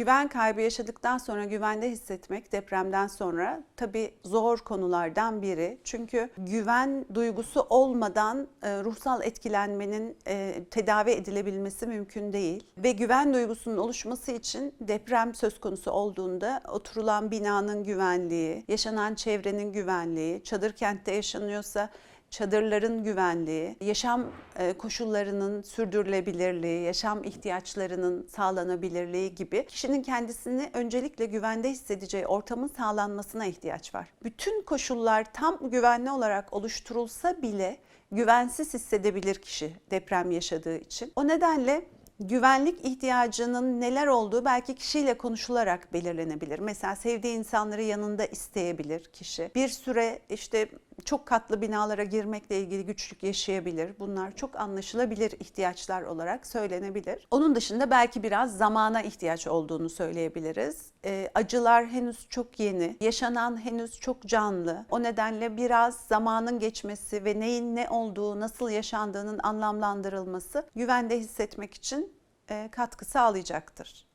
Güven kaybı yaşadıktan sonra güvende hissetmek depremden sonra tabii zor konulardan biri. Çünkü güven duygusu olmadan e, ruhsal etkilenmenin e, tedavi edilebilmesi mümkün değil. Ve güven duygusunun oluşması için deprem söz konusu olduğunda oturulan binanın güvenliği, yaşanan çevrenin güvenliği, çadır kentte yaşanıyorsa çadırların güvenliği, yaşam e, koşullarının sürdürülebilirliği, yaşam ihtiyaçlarının sağlanabilirliği gibi kişinin kendisini öncelikle güvende hissedeceği ortamın sağlanmasına ihtiyaç var. Bütün koşullar tam güvenli olarak oluşturulsa bile güvensiz hissedebilir kişi deprem yaşadığı için. O nedenle güvenlik ihtiyacının neler olduğu belki kişiyle konuşularak belirlenebilir. Mesela sevdiği insanları yanında isteyebilir kişi. Bir süre işte çok katlı binalara girmekle ilgili güçlük yaşayabilir. Bunlar çok anlaşılabilir ihtiyaçlar olarak söylenebilir. Onun dışında belki biraz zamana ihtiyaç olduğunu söyleyebiliriz. Ee, acılar henüz çok yeni, yaşanan henüz çok canlı. O nedenle biraz zamanın geçmesi ve neyin ne olduğu, nasıl yaşandığının anlamlandırılması güvende hissetmek için e, katkı sağlayacaktır.